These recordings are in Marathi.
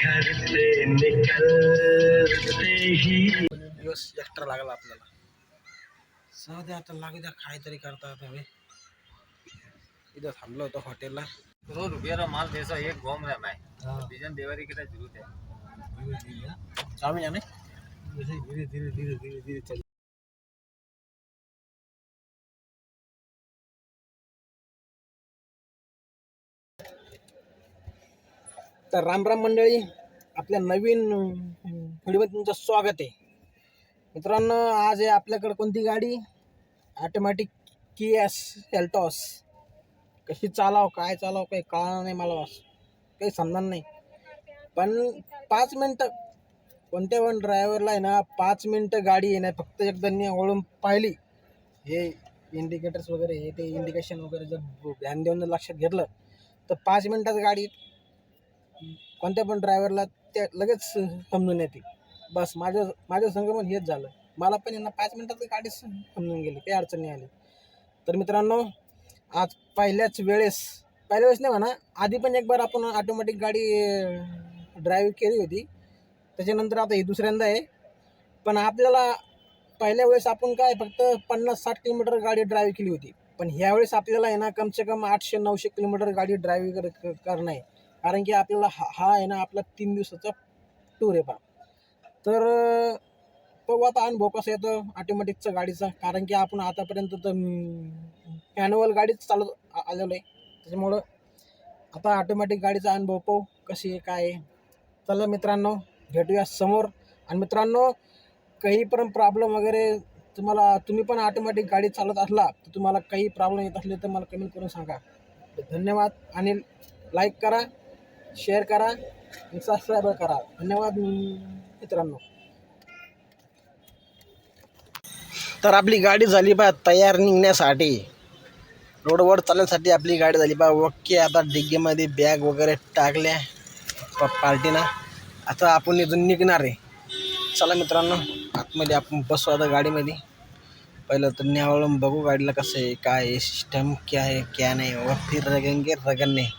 घर से निकलते ही दिवस एक्स्ट्रा लागला आपल्याला. जाऊ द्या आता लागू द्या काहीतरी करता आता हवे इथं थांबलो होतो हॉटेलला. दो रुपये का माल जैसा एक घूम रहा मैं बिजन देवरी की तरह जरूरत है. धीरे धीरे धीरे धीरे धीरे चल. तर राम राम मंडळी आपल्या नवीन व्हिडिओमध्ये तुमचं स्वागत आहे. मित्रांनो आज आहे आपल्याकडे कोणती गाडी? ॲटोमॅटिक की एस एल्टॉस कशी चालाव काय चालाव काही कळणार नाही मला वास काही समजणार नाही. पण पाच मिनटं कोणत्या पण ड्रायव्हरला आहे ना पाच मिनटं गाडी आहे ना फक्त एकदा नी ओळून पाहिली. हे इंडिकेटर्स वगैरे हे ते इंडिकेशन वगैरे जर ध्यान देऊन जर लक्षात घेतलं तर पाच मिनटात गाडी कोणत्या पण ड्रायव्हरला त्या लगेच समजून येते. बस माझं माझं संक्रमण हेच झालं. मला पण यांना पाच मिनटात गाडी समजून गेली काही अडचण नाही आली. तर मित्रांनो आज पहिल्याच वेळेस पहिल्या वेळेस नाही म्हणा आधी पण एक बार आपण ऑटोमॅटिक गाडी ड्राईव्ह केली होती. त्याच्यानंतर आता ही दुसऱ्यांदा आहे. पण आपल्याला पहिल्या वेळेस आपण काय फक्त पन्नास साठ किलोमीटर गाडी ड्राईव्ह केली होती. पण ह्यावेळेस आपल्याला आहे ना कमसे कम आठशे नऊशे किलोमीटर गाडी ड्राईव्ह कर करणं आहे. कारण की आपल्याला हा हा आहे ना आपला तीन दिवसाचा टूर आहे पा तर तो आता अनुभव कसा येतो? ऑटोमॅटिकचा गाडीचा. कारण की आपण आतापर्यंत तर मॅन्युअल गाडीच चालत आलेलो आहे. त्याच्यामुळं आता ऑटोमॅटिक गाडीचा अनुभव पाहू कशी आहे काय आहे. चला मित्रांनो भेटूया समोर. आणि मित्रांनो काही पण प्रॉब्लेम वगैरे तुम्हाला तुम्ही पण ऑटोमॅटिक गाडी चालत असला तर तुम्हाला काही प्रॉब्लेम येत असले तर मला कमेंट करून सांगा. धन्यवाद. आणि लाईक करा. शेअर करा आणि सबस्क्राईब करा. धन्यवाद मित्रांनो. तर आपली गाडी झाली बा तयार निघण्यासाठी. रोडवर चालण्यासाठी आपली गाडी झाली बा. ओके आता डिग्गीमध्ये बॅग वगैरे टाकल्या. प आता आपण इथून निघणार आहे. चला मित्रांनो आतमध्ये आपण बसू आता गाडीमध्ये. पहिलं तर न्यावळून बघू गाडीला कसं आहे काय आहे सिस्टम क्या आहे क्या नाही. व फिर रगेंगे नाही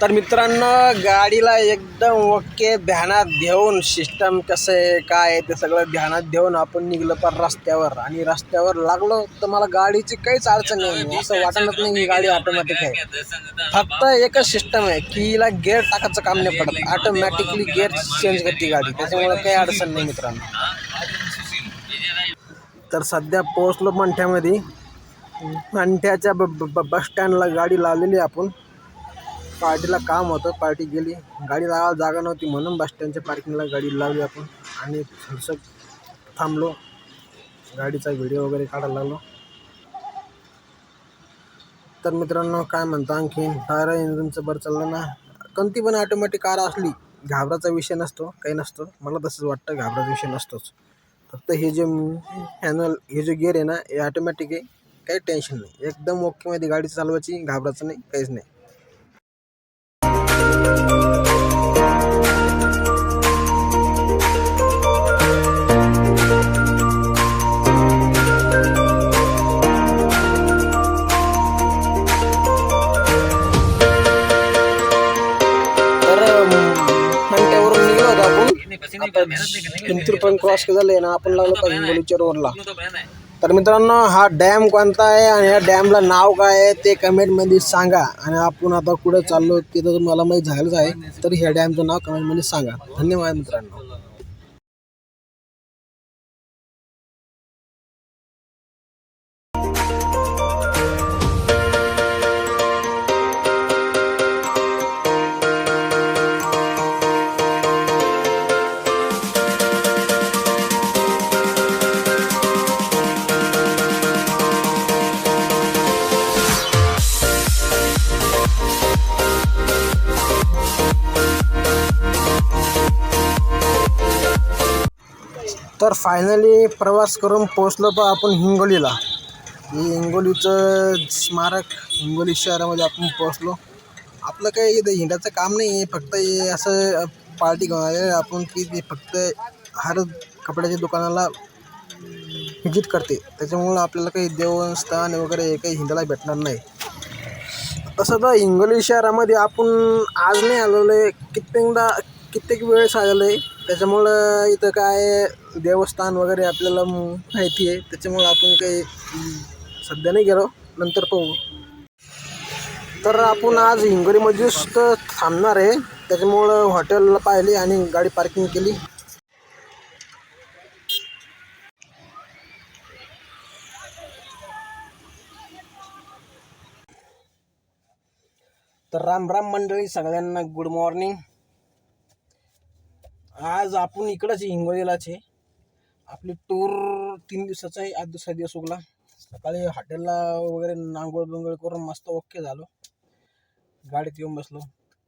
तर मित्रांनो गाडीला एकदम ओके ध्यानात घेऊन सिस्टम कसं आहे काय आहे ते सगळं ध्यानात घेऊन आपण निघलो पर रस्त्यावर. आणि रस्त्यावर लागलो तर मला गाडीची काहीच अडचण नाही. असं वाटत नाही ही गाडी ऑटोमॅटिक आहे. फक्त एकच सिस्टम आहे की हिला गेअर टाकायचं काम नाही पडत. ऑटोमॅटिकली गेअर चेंज करते गाडी. त्याच्यामुळे काही अडचण नाही मित्रांनो. तर सध्या पोहोचलो मंठ्यामध्ये. मंठ्याच्या बस स्टँडला गाडी लावलेली आपण. पार्टीला काम होतं. पार्टी गेली. गाडी लावायला जागा नव्हती म्हणून बस स्टँडच्या पार्किंगला गाडी लावली आपण. आणि थोडंसं थांबलो. गाडीचा व्हिडिओ वगैरे काढायला लागलो. तर मित्रांनो काय म्हणतो आणखीन टायर इंजिनचं बरं चाललं ना? कोणती पण ऑटोमॅटिक कार असली घाबराचा विषय नसतो. काही नसतो. मला तसंच वाटतं घाबराचा विषय नसतोच. फक्त हे जे हॅनल हे जे गिअर आहे ना हे ऑटोमॅटिक आहे. काही टेन्शन नाही. एकदम ओकेमध्ये गाडी चालवायची घाबराचं नाही काहीच नाही. आता चिंतूर पण क्रॉस झालंय ना आपण लागलो का हिंगोलीच्या रोडला तर मित्रांनो हा डॅम कोणता आहे आणि या डॅमला नाव काय आहे ते कमेंटमध्ये सांगा. आणि आपण आता कुठं चाललो ते तर मला माहीत झालंच आहे. तर ह्या डॅमचं नाव कमेंटमध्ये सांगा. धन्यवाद मित्रांनो. तर फायनली प्रवास करून पोचलो पण आपण हिंगोलीला. हे हिंगोलीचं स्मारक हिंगोली शहरामध्ये आपण पोचलो आपलं काही इथं हिंडाचं काम नाही आहे फक्त हे असं पार्टी घेऊन आपण की ते फक्त हर कपड्याच्या दुकानाला व्हिजिट करते. त्याच्यामुळं आपल्याला काही देवस्थान वगैरे काही हिंडायला भेटणार नाही. तसं तर हिंगोली शहरामध्ये आपण आज नाही आलेलो आहे. कित्येकदा कित्येक वेळेस आलेलो आहे. त्याच्यामुळं इथं काय देवस्थान वगैरे आपल्याला माहिती आहे. त्याच्यामुळं आपण काही सध्या नाही गेलो. नंतर पाहू. तर आपण आज हिंगोलीमध्येच तर थांबणार आहे. त्याच्यामुळं हॉटेलला पाहिली आणि गाडी पार्किंग केली. तर राम राम मंडळी सगळ्यांना गुड मॉर्निंग आज आपण इकडंच हिंगोलीलाच आहे. आपली टूर तीन दिवसाचा आहे आज दुसरा दिवस उगला. सकाळी हॉटेलला वगैरे नांगोळ बिंगोळ करून मस्त ओके झालो. गाडीत येऊन बसलो.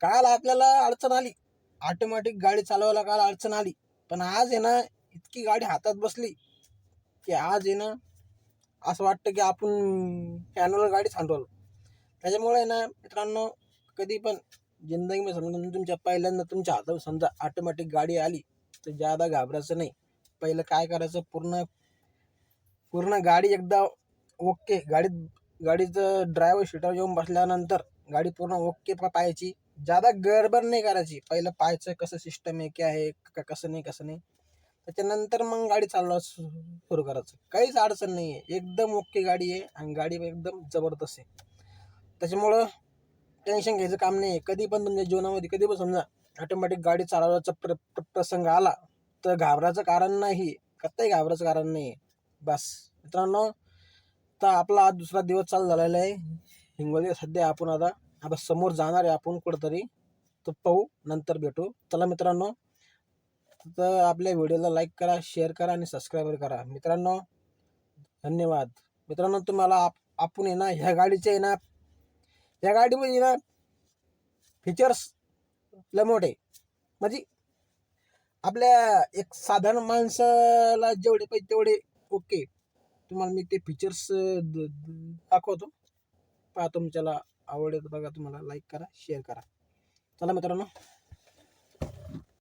काल आपल्याला अडचण आली. ऑटोमॅटिक गाडी चालवायला काल अडचण आली. पण आज आहे ना इतकी गाडी हातात बसली की आज आहे ना असं वाटतं की आपण कॅनवर गाडी थांबवलो. त्याच्यामुळे आहे ना मित्रांनो कधी पण जिंदगीमध्ये समजा तुमच्या पहिल्यांदा तुमच्या हातावर समजा ऑटोमॅटिक गाडी आली तर जादा घाबरायचं नाही. पहिलं काय करायचं? पूर्ण पूर्ण गाडी एकदा ओके गाडीत गाडीचं ड्रायव्हर सीटावर येऊन बसल्यानंतर गाडी पूर्ण ओके पाहायची. जादा गडबड नाही करायची. पहिलं पाहायचं कसं सिस्टम आहे काय आहे का कसं नाही कसं नाही. त्याच्यानंतर मग गाडी चालवा सुरू करायचं. काहीच अडचण नाही आहे एकदम ओके गाडी आहे आणि गाडी एकदम जबरदस्त आहे. त्याच्यामुळं टेन्शन घ्यायचं काम नाही कधी पण तुमच्या जीवनामध्ये कधी पण समजा ऑटोमॅटिक गाडी चालवायचा प्र प्र- प्रसंग आला तर घाबरायचं कारण नाही. कत्ताही घाबरायचं कारण नाही बस. मित्रांनो तर आपला आज दुसरा दिवस चालू झालेला आहे. हिंगोली सध्या आपण आता. आता समोर जाणार आहे आपण कुठंतरी. तर पाहू नंतर भेटू. चला मित्रांनो तर आपल्या व्हिडिओला लाईक करा शेअर करा आणि सबस्क्राईबर करा. मित्रांनो धन्यवाद. मित्रांनो तुम्हाला आप आपण आहे ना ह्या गाडीचे आहे ना या गाडीमध्ये ना फीचर्स लय मोठे. म्हणजे आपल्या एक साधारण माणसाला जेवढे पाहिजे तेवढे ओके तुम्हाला मी ते फीचर्स दाखवतो. पहा तुमच्याला आवडेल बघा तुम्हाला लाईक करा शेअर करा. चला मित्रांनो